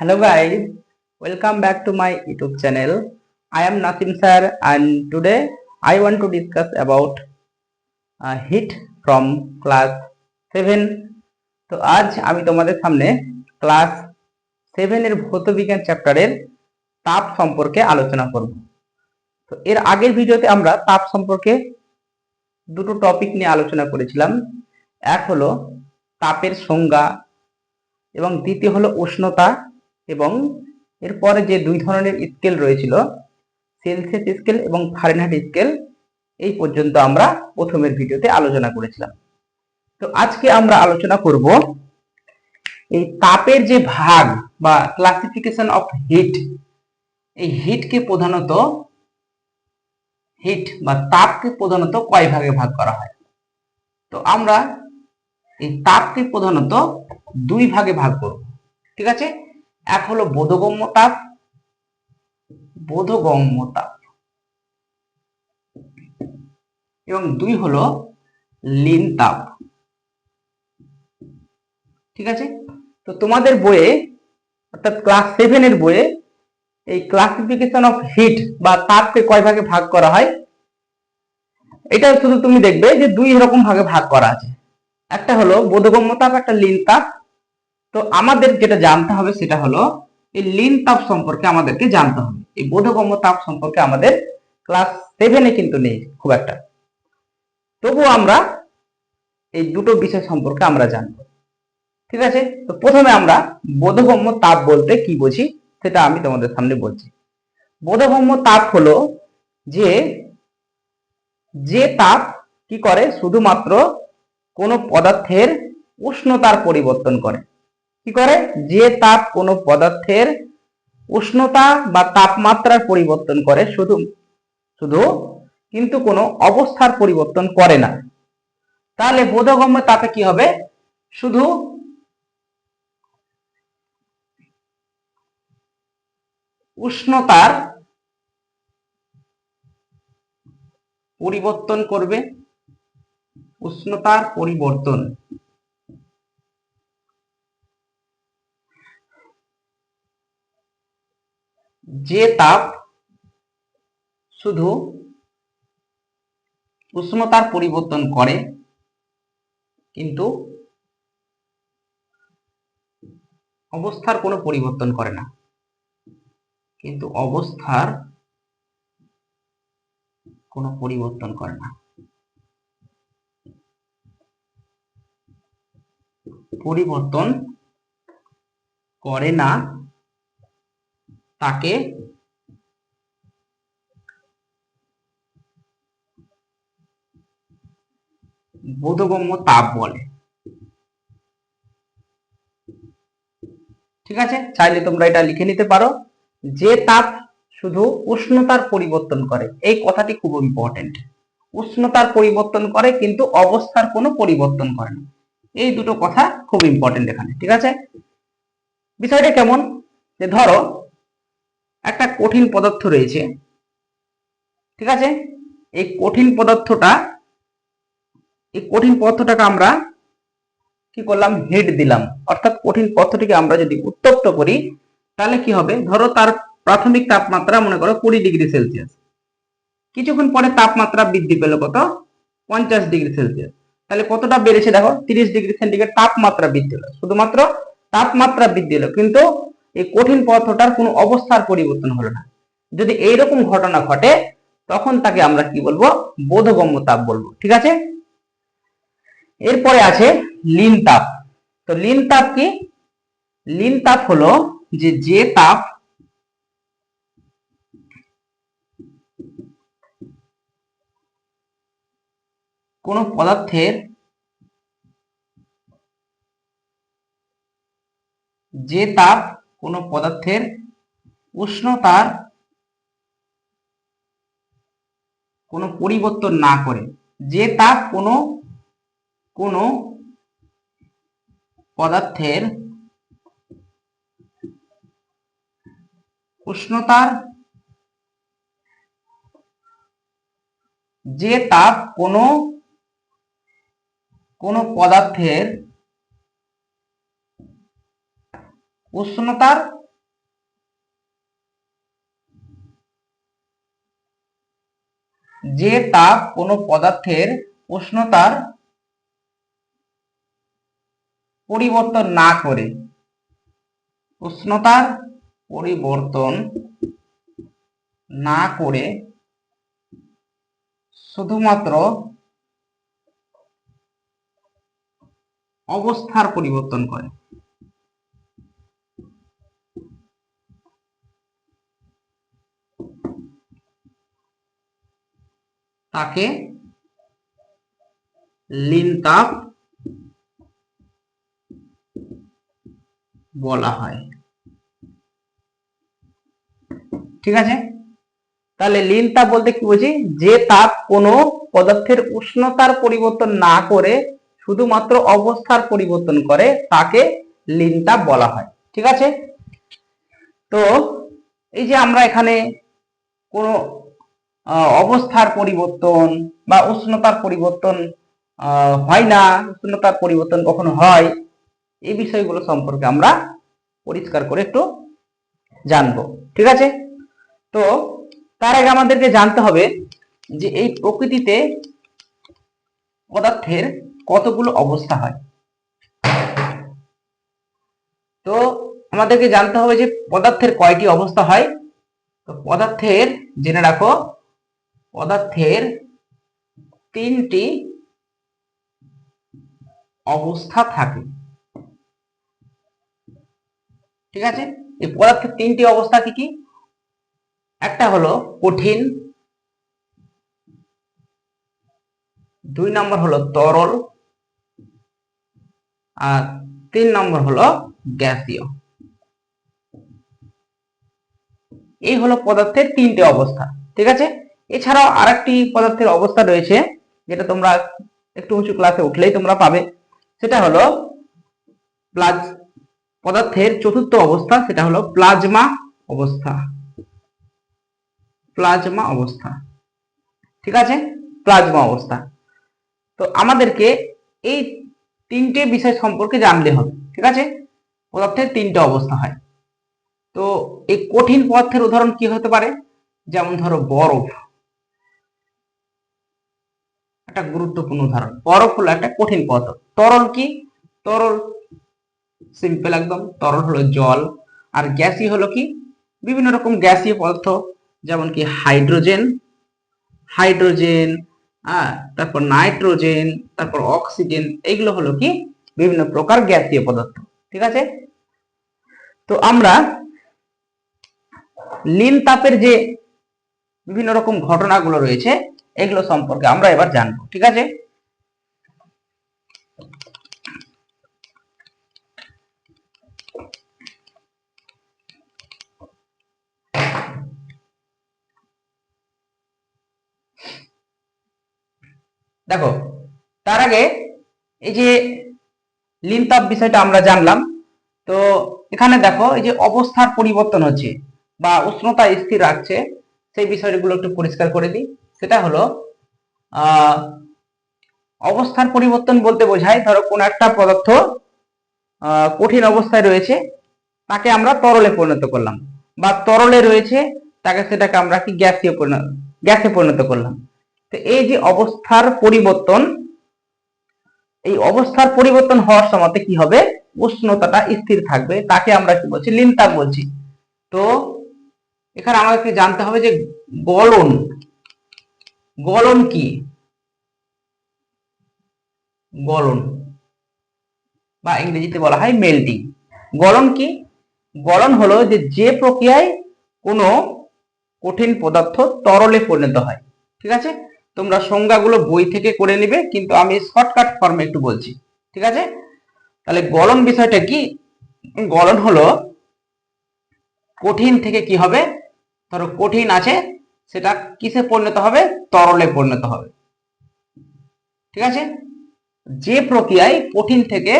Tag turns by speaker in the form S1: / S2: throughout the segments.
S1: Hello guys, welcome back to my YouTube channel. I am Nasim sir and today I want to discuss about uh, heat from class 7. তো আজ আমি তোমাদের সামনে class সেভেনের ভৌতবিজ্ঞান চ্যাপ্টারের তাপ সম্পর্কে আলোচনা করব তো এর আগের ভিডিওতে আমরা তাপ সম্পর্কে দুটো টপিক নিয়ে আলোচনা করেছিলাম এক হলো তাপের সংজ্ঞা এবং দ্বিতীয় হলো উষ্ণতা এবং এরপরে যে দুই ধরনের স্কেল রয়েছিল সেলসিয়াস স্কেল এবং ফারেনহাইট স্কেল এই পর্যন্ত আমরা প্রথমের ভিডিওতে আলোচনা করেছিলাম। তো আজকে আমরা আলোচনা করব এই তাপের যে ভাগ বা ক্লাসিফিকেশন অফ হিট এই হিটকে প্রধানত হিট বা তাপকে প্রধানত কয় ভাগে ভাগ করা হয়? তো আমরা এই তাপকে প্রধানত দুই ভাগে ভাগ করব, ঠিক আছে? এক হলো বোধগম্য তাপ বোধগম্য তাপ এবং দুই হলো লিন তাপ ঠিক আছে? তো তোমাদের বইয়ে, অর্থাৎ ক্লাস সেভেনের বইয়ে, এই ক্লাসিফিকেশন অফ হিট বা তাপকে কয় ভাগে ভাগ করা হয়? এটা শুধু তুমি দেখবে যে দুই রকম ভাগে ভাগ করা আছে। একটা হলো বোধগম্য তাপ একটা লিন তাপ তো আমাদের যেটা জানতে হবে সেটা হলো, এই লিন তাপ সম্পর্কে আমাদেরকে জানতে হবে। এই বোধগম্য তাপ সম্পর্কে আমাদের ক্লাস সেভেনে কিন্তু নেই, খুব একটা। তবুও আমরা এই দুটো বিষয় সম্পর্কে আমরা জানব। ঠিক আছে? তো প্রথমে আমরা বোধগম্য তাপ বলতে কি বুঝি, সেটা আমি তোমাদের সামনে বলছি। বোধগম্য তাপ হলো যে যে তাপ কি করে? শুধুমাত্র কোনো পদার্থের উষ্ণতার পরিবর্তন করে। কি করে? যে তাপ কোনো পদার্থের উষ্ণতা বা তাপমাত্রার পরিবর্তন করে, শুধু শুধু কিন্তু কোনো অবস্থার পরিবর্তন করে না। তাহলে বোধগম্য তাপে কি হবে? শুধু উষ্ণতার পরিবর্তন করবে, উষ্ণতার পরিবর্তন। যে তাপ শুধু উষ্ণতার পরিবর্তন করে, কিন্তু অবস্থার কোনো পরিবর্তন করে না। কিন্তু অবস্থার কোনো পরিবর্তন করে না। পরিবর্তন করে না তাকে বোধগম্য তাপ বলে। ঠিক আছে? চাইলে তোমরা এটা লিখে নিতে পারো। যে তাপ শুধু উষ্ণতার পরিবর্তন করে, এই কথাটি খুব ইম্পর্টেন্ট উষ্ণতার পরিবর্তন করে, কিন্তু অবস্থার কোনো পরিবর্তন করে না। এই দুটো কথা খুব ইম্পর্টেন্ট এখানে। ঠিক আছে? বিষয়টা কেমন? যে ধরো একটা কঠিন পদার্থ রয়েছে। ঠিক আছে? এই কঠিন পদার্থটা, এই কঠিন পদার্থটাকে আমরা কি করলাম? হিট দিলাম। অর্থাৎ কঠিন পদার্থটিকে আমরা যদি উত্তপ্ত করি, তাহলে কি হবে? ধরো তার প্রাথমিক তাপমাত্রা মনে করো কুড়ি ডিগ্রি সেলসিয়াস। কিছুক্ষণ পরে তাপমাত্রা বৃদ্ধি পেল কত? পঞ্চাশ ডিগ্রি সেলসিয়াস। তাহলে কতটা বেড়েছে? দেখো, তিরিশ ডিগ্রি সেন্টিগ্রেড তাপমাত্রা বৃদ্ধি হলো শুধুমাত্র তাপমাত্রা বৃদ্ধি হলো কিন্তু এই কঠিন পদার্থটার কোনো অবস্থার পরিবর্তন হলো না। যদি এইরকম ঘটনা ঘটে, তখন তাকে আমরা কি বলব? বোধগম্য তাপ বলব। ঠিক আছে? এরপরে আছে লিন তাপ। তো লিন তাপ কি? লিন তাপ হলো যে যে তাপ কোন পদার্থের যে তাপ কোন পদার্থের উষ্ণতার কোনো পরিবর্তন না করে, যে তাপ কোনো কোনো পদার্থের উষ্ণতার, যে তাপ কোনো কোনো পদার্থের উষ্ণতার যে তাপ কোনো পদার্থের উষ্ণতার পরিবর্তন না করে, উষ্ণতার পরিবর্তন না করে শুধুমাত্র অবস্থার পরিবর্তন করে। তাকে লিন তাপ বলা হয়। ঠিক আছে? তাহলে লিন তাপ বলতে কি বুঝি? যে তাপ কোনো পদার্থের উষ্ণতার পরিবর্তন না করে শুধুমাত্র অবস্থার পরিবর্তন করে, তাকে লিন তাপ বলা হয়। ঠিক আছে? তো এই যে আমরা এখানে কোনো অবস্থার পরিবর্তন বা উষ্ণতার পরিবর্তন হয় না, উষ্ণতার পরিবর্তন কখনো হয়, এই বিষয়গুলো সম্পর্কে আমরা পরিষ্কার করে একটু জানব, ঠিক আছে? তো তার আগে আমাদেরকে জানতে হবে যে এই প্রকৃতিতে পদার্থের কতগুলো অবস্থা হয়। তো আমাদেরকে জানতে হবে যে পদার্থের কয়টি অবস্থা হয়? তো পদার্থের, জেনে রাখো পদার্থের তিনটি অবস্থা থাকে। ঠিক আছে? এই পদার্থের তিনটি অবস্থা কি কি? একটা হলো কঠিন, দুই নম্বর হলো তরল, আর তিন নম্বর হলো গ্যাসীয়। এই হলো পদার্থের তিনটে অবস্থা। ঠিক আছে? এছাড়াও আরেকটি পদার্থের অবস্থা রয়েছে, যেটা তোমরা একটু উঁচু ক্লাসে উঠলেই তোমরা পাবে। সেটা হলো প্লাজ, পদার্থের চতুর্থ অবস্থা, সেটা হলো প্লাজমা অবস্থা। প্লাজমা অবস্থা। ঠিক আছে? প্লাজমা অবস্থা। তো আমাদেরকে এই তিনটে বিষয় সম্পর্কে জানলে হবে। ঠিক আছে? পদার্থের তিনটে অবস্থা হয়। তো এই কঠিন পদার্থের উদাহরণ কি হতে পারে? যেমন ধরো বরফ। একটা গুরুত্বপূর্ণ উদাহরণ বরফ হলো একটা কঠিন পদার্থ তরল কি? তরল সিম্পল একদম। তরল হলো জল। আর গ্যাসই হলো কি? বিভিন্ন রকম গ্যাসীয় পদার্থ, যেমন কি হাইড্রোজেন হাইড্রোজেন হ্যাঁ তারপর নাইট্রোজেন, তারপর অক্সিজেন এইগুলো হলো কি? বিভিন্ন প্রকার গ্যাসীয় পদার্থ। ঠিক আছে? তো আমরা লিন তাপের যে বিভিন্ন রকম ঘটনাগুলো রয়েছে এগুলো সম্পর্কে আমরা এবার জানব, ঠিক আছে? দেখো, তার আগে এই যে লিন তাপ বিষয়টা আমরা জানলাম, তো এখানে দেখো এই যে অবস্থার পরিবর্তন হচ্ছে বা উষ্ণতা স্থির রাখছে, সেই বিষয়গুলো একটু পরিষ্কার করে দিই। সেটা হলো অবস্থার পরিবর্তন বলতে বোঝায়, ধরো কোন একটা পদার্থ কঠিন অবস্থায় রয়েছে, তাকে আমরা তরলে পরিণত করলাম। বা তরলে রয়েছে, তাকে সেটাকে আমরা কি গ্যাসীয় পরিণত গ্যাসে পরিণত করলাম। তো এই যে অবস্থার পরিবর্তন, এই অবস্থার পরিবর্তন হওয়ার সময় কি হবে? উষ্ণতাটা স্থির থাকবে, তাকে আমরা কি বলছি? লিনতাপ বলছি। তো এখানে আমাদেরকে জানতে হবে যে গলন গলন কি? গলন। বা ইংরেজিতে বলা হয় মেল্টিং। গলন কি? গলন হলো যে যে প্রক্রিয়ায় কোনো কঠিন পদার্থ তরলে পরিণত হয়। ঠিক আছে? তোমরা সংজ্ঞাগুলো বই থেকে করে নিবে, কিন্তু আমি শর্টকাট ফর্মে একটু বলছি। ঠিক আছে? তাহলে গলন বিষয়টা কি? গলন হলো কঠিন থেকে কি হবে? ধরো কঠিন আছে সেটা কিসে পরিণত হবে? তরলে পরিণত হবে। ঠিক আছে? যে প্রক্রিয়ায় কঠিন থেকে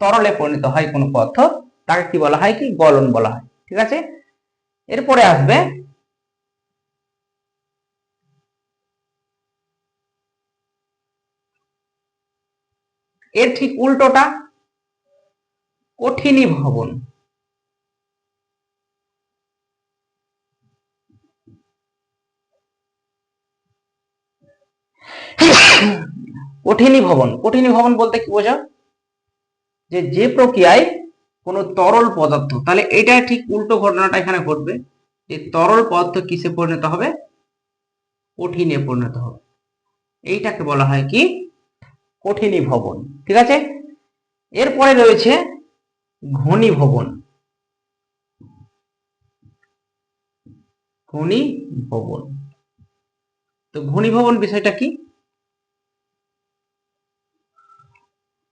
S1: তরলে পরিণত হয় কোনো পদার্থ, তাকে কি বলা হয় কি? গলন বলা হয়। ঠিক আছে? এরপরে আসবে এর ঠিক উল্টোটা কঠিনী ভবন কঠিনী ভবন। কঠিনী ভবন বলতে কি বোঝা যে যে প্রক্রিয়ায় কোনো তরল পদার্থ, তাহলে এটা ঠিক উল্টো ঘটনাটা এখানে ঘটবে, যে তরল পদার্থ কিসে পরিণত হবে? কঠিনে পরিণত হবে। এইটাকে বলা হয় কি? কঠিনী ভবন। ঠিক আছে? এরপরে রয়েছে ঘনী ভবন। ঘনী ভবন। তো ঘনী ভবন বিষয়টা কি?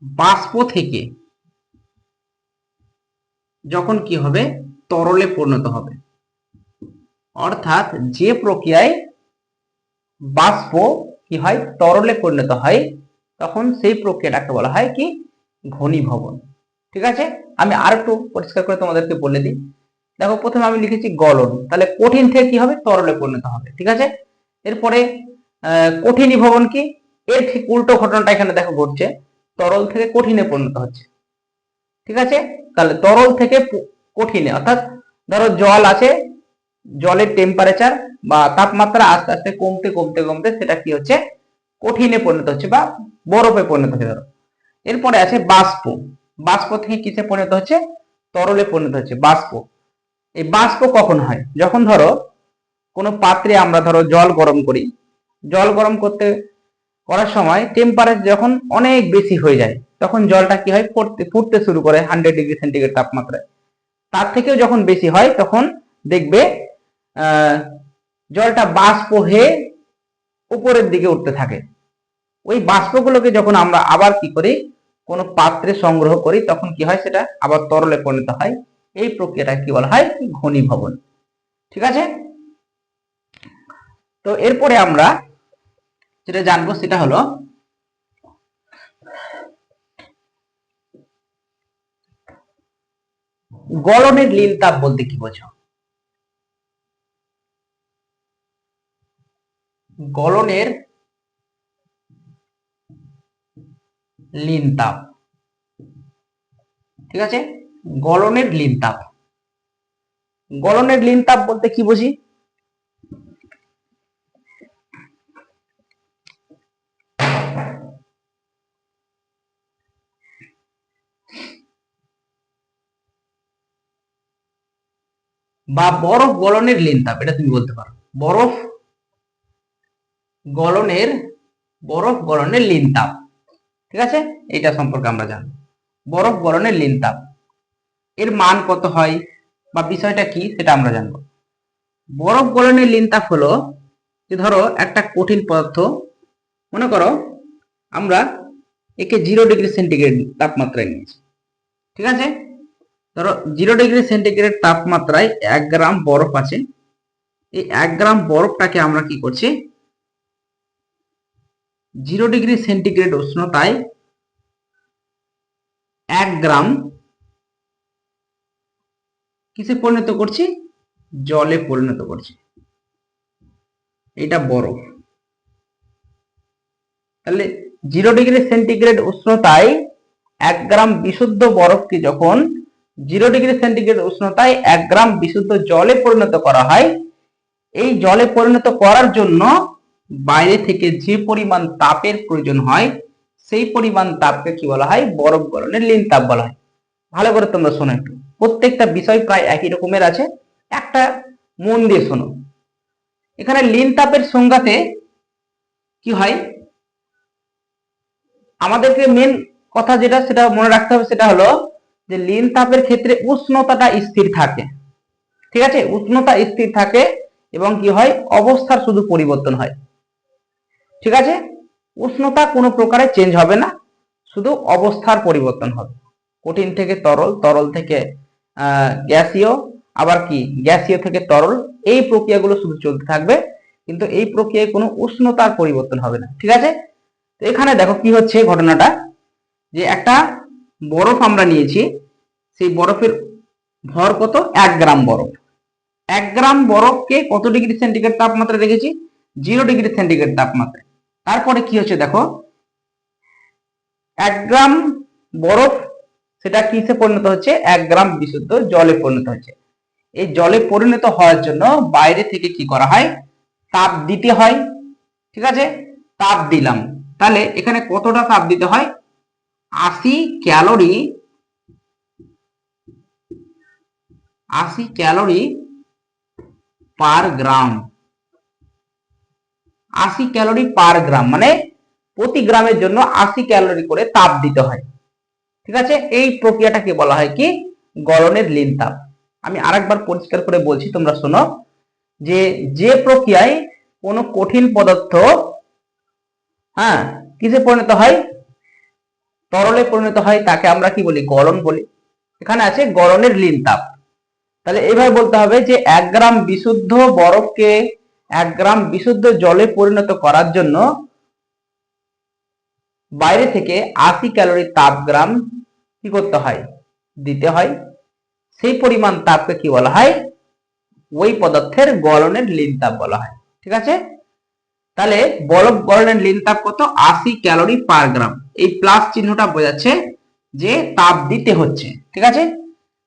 S1: বাষ্প থেকে যখন কি হবে? তরলে পরিণত হবে। অর্থাৎ যে প্রক্রিয়ায় বাষ্প কি হয়? তরলে পরিণত হয় তখন সেই প্রক্রিয়াটাকে বলা হয় কি? ঘনীভবন। ঠিক আছে? আমি আর একটু পরিষ্কার করে তোমাদেরকে বলে দিই। দেখো প্রথমে আমি লিখেছি গলন। তাহলে কঠিন থেকে কি হবে? তরলে পরিণত হবে। ঠিক আছে? এরপরে আহ, কঠিনীভবন কি? এর ঠিক উল্টো ঘটনাটা এখানে দেখো ঘটছে। তরল থেকে কঠিনে পরিণত হচ্ছে। ঠিক আছে? তাহলে তরল থেকে কঠিনে, অর্থাৎ ধরো জল আছে, জলের টেম্পারেচার বা তাপমাত্রা আস্তে আস্তে কমতে কমতে কমতে সেটা কি হচ্ছে? কঠিনে পরিণত হচ্ছে বা বরফে পরিণত হচ্ছে ধরো। এরপরে আছে বাষ্প। বাষ্প থেকে কিসে পরিণত হচ্ছে? তরলে পরিণত হচ্ছে বাষ্প। এই বাষ্প কখন হয়? যখন ধরো কোনো পাত্রে আমরা ধরো জল গরম করি। জল গরম করতে করার সময় টেম্পারেচার যখন অনেক বেশি হয়ে যায়, তখন জলটা কি হয়? ফুটতে ফুটতে শুরু করে হান্ড্রেড ডিগ্রি সেন্টিগ্রেড তাপমাত্রায়। তার থেকেও যখন বেশি হয়, তখন দেখবে জলটা বাষ্প হয়ে উপরের দিকে উঠতে থাকে। ওই বাষ্পগুলোকে যখন আমরা আবার কি করি? কোনো পাত্রে সংগ্রহ করি, তখন কি হয় সেটা? আবার তরলে পরিণত হয়। এই প্রক্রিয়াটা কি বলা হয়? ঘনীভবন। ঠিক আছে? তো এরপরে আমরা যেটা জানব সেটা হলো, গলনের লীন তাপ বলতে কি বোঝো? গলনের লীন তাপ। ঠিক আছে? গলনের লীন তাপ। গলনের লীন তাপ বলতে কি বুঝি? বা বরফ গলনের লীন তাপ এটা তুমি বলতে পারো। বরফ গলনের বরফ গলনের লীন তাপ ঠিক আছে? এটা সম্পর্কে আমরা জানব। বরফ গলনের লীন তাপ এর মান কত হয় বা বিষয়টা কি সেটা আমরা জানব। বরফ গলনের লীন তাপ হলো যে ধরো একটা কঠিন পদার্থ, মনে করো আমরা একে জিরো ডিগ্রি সেন্টিগ্রেড তাপমাত্রায় নিয়েছি, ঠিক আছে? ধরো জিরো ডিগ্রি সেন্টিগ্রেড তাপমাত্রায় এক গ্রাম বরফ আছে। এই এক গ্রাম বরফটাকে আমরা কি করছি? জিরো ডিগ্রি সেন্টিগ্রেড উষ্ণতায় এক গ্রাম কিসে পরিণত করছি? জলে পরিণত করছি। এটা বরফ। তাহলে জিরো ডিগ্রি সেন্টিগ্রেড উষ্ণতায় এক গ্রাম বিশুদ্ধ বরফকে যখন জিরো ডিগ্রি সেন্টিগ্রেড উষ্ণতায় এক গ্রাম বিশুদ্ধ জলে পরিণত করা হয়। এই জলে পরিণত করার জন্য বাইরে থেকে যে পরিমাণ তাপের প্রয়োজন হয়, সেই পরিমাণ তাপকে কি বলা হয়? বরফ গলনের লীন তাপ বলা হয়। ভালো করে তোমরা শোনো একটু। প্রত্যেকটা বিষয় প্রায় একই রকমের আছে। একটা মন দিয়ে শোনো। এখানে লীন তাপের সংজ্ঞাতে কি হয়? আমাদেরকে মেন কথা যেটা, সেটা মনে রাখতে হবে, সেটা হলো যে লীন তাপের ক্ষেত্রে উষ্ণতাটা স্থির থাকে। ঠিক আছে? উষ্ণতা স্থির থাকে এবং কি হয়? অবস্থার শুধু পরিবর্তন হয়। ঠিক আছে? উষ্ণতা কোনো প্রকারে চেঞ্জ হবে না। শুধু অবস্থার পরিবর্তন হবে। কঠিন থেকে তরল তরল থেকে গ্যাসীয়, আবার কি? গ্যাসীয় থেকে তরল। এই প্রক্রিয়াগুলো শুধু চলতে থাকবে। কিন্তু এই প্রক্রিয়ায় কোনো উষ্ণতার পরিবর্তন হবে না। ঠিক আছে? তো এখানে দেখো কি হচ্ছে ঘটনাটা? যে একটা বরফ আমরা নিয়েছি, সেই বরফের ভর কত? এক গ্রাম বরফ। এক গ্রাম বরফকে কত ডিগ্রি সেন্টিগ্রেড তাপমাত্রা রেখেছি? জিরো ডিগ্রি সেন্টিগ্রেড তাপমাত্রায়। তারপরে কি হচ্ছে দেখো? এক গ্রাম বরফ, সেটা কিসে পরিণত হচ্ছে? এক গ্রাম বিশুদ্ধ জলে পরিণত হচ্ছে। এই জলে পরিণত হওয়ার জন্য বাইরে থেকে কি করা হয়? তাপ দিতে হয়। ঠিক আছে? তাপ দিলাম। তাহলে এখানে কতটা তাপ দিতে হয়? আশি ক্যালোরি আশি ক্যালোরি পার গ্রাম, আশি ক্যালোরি পার গ্রাম মানে প্রতি গ্রামের জন্য আশি ক্যালোরি করে তাপ দিতে হয়। ঠিক আছে? এই প্রক্রিয়াটাকে বলা হয় কি? গলনের লিন তাপ। আমি আরেকবার পরিষ্কার করে বলছি, তোমরা শোনো, যে যে প্রক্রিয়ায় কোনো কঠিন পদার্থ হ্যাঁ কিসে পরিণত হয়? তরলে পরিণত হয়, তাকে আমরা কি বলি? গলন বলি। এখানে আছে গলনের লিন তাপ। তাহলে এভাবে বলতে হবে যে এক গ্রাম বিশুদ্ধ বরফকে এক গ্রাম বিশুদ্ধ জলে পরিণত করার জন্য বাইরে থেকে আশি ক্যালোরি তাপ গ্রাম কি করতে হয়? দিতে হয়। সেই পরিমাণ তাপকে কি বলা হয়? ওই পদার্থের গলনের লিন তাপ বলা হয়। ঠিক আছে? তাহলে বরফ গলনের লিন তাপ কত? আশি ক্যালোরি পার গ্রাম এই প্লাস চিহ্নটা বোঝাচ্ছে যে তাপ দিতে হচ্ছে, ঠিক আছে?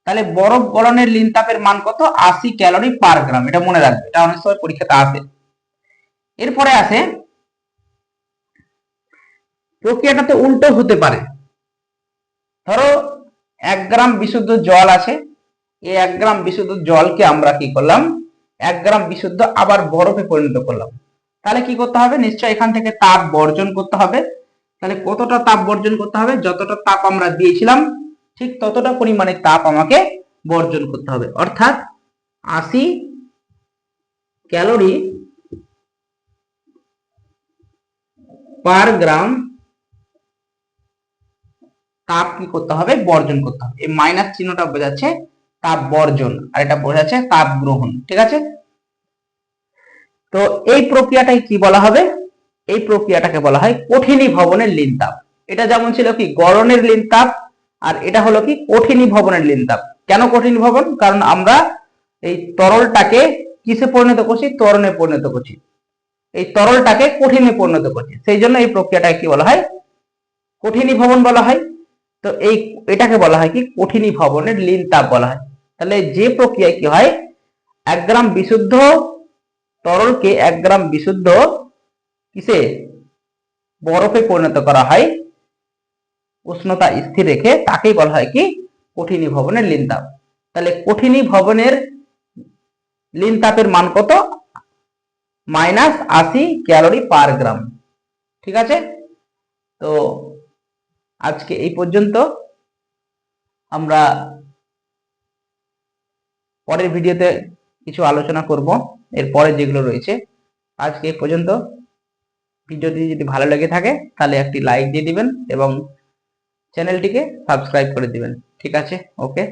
S1: তাহলে বরফ গলনের লিন তাপের মান কত? আশি ক্যালোরি পার গ্রাম এটা মনে রাখবে, এটা অনেক সময় পরীক্ষাতে আসে। এরপরে আসে, প্রক্রিয়াটাতে উল্টো হতে পারে। ধরো এক গ্রাম বিশুদ্ধ জল আছে, এই এক গ্রাম বিশুদ্ধ জলকে আমরা কি করলাম? এক গ্রাম বিশুদ্ধ আবার বরফে পরিণত করলাম। তাহলে কি করতে হবে? নিশ্চয় এখান থেকে তাপ বর্জন করতে হবে। তাহলে কতটা তাপ বর্জন করতে হবে? যতটা তাপ আমরা দিয়েছিলাম, ঠিক ততটা পরিমাণে তাপ আমাকে বর্জন করতে হবে। অর্থাৎ আশি ক্যালোরি পার গ্রাম তাপ কি করতে হবে? বর্জন করতে হবে। এই মাইনাস চিহ্নটা বোঝাচ্ছে তাপ বর্জন, আর এটা বোঝাচ্ছে তাপ গ্রহণ, ঠিক আছে? তো এই প্রক্রিয়াটাই কি বলা হবে? এই প্রক্রিয়াটাকে বলা হয় কঠিনী ভবনের লিন তাপ এটা যেমন ছিল কি গরনের লিন তাপ আর এটা হলো কি কঠিনী ভবনের লিন তাপ কেন কঠিনী ভবন? কারণ আমরা এই তরলটাকে কিসে পরিণত করছি? তরণে পরিণত করছি। এই তরলটাকে কঠিনে পরিণত করছি। সেই জন্য এই প্রক্রিয়াটাকে কি বলা হয়? কঠিনী ভবন বলা হয়। তো এই এটাকে বলা হয় কি কঠিনী ভবনের লিন তাপ বলা হয়। তাহলে যে প্রক্রিয়ায় কি হয়? এক গ্রাম বিশুদ্ধ তরলকে এক গ্রাম বিশুদ্ধ কিসে? বরফে পরিণত করা হয়। উষ্ণতা স্থির রেখে তাকেই বলা হয় কি? কঠিনী ভবনের লিন তাপ তাহলে কঠিনী ভবনের লিন তাপের মান কত? মাইনাস আশি ক্যালোরি পার গ্রাম। ঠিক আছে? তো আজকে এই পর্যন্ত। আমরা পরের ভিডিওতে কিছু আলোচনা করব। এরপরে যেগুলো রয়েছে, আজকে পর্যন্ত। ভিডিওটি যদি ভালো লেগে থাকে, তাহলে একটি লাইক দিয়ে দিবেন এবং চ্যানেলটিকে সাবস্ক্রাইব করে দিবেন। ঠিক আছে? ওকে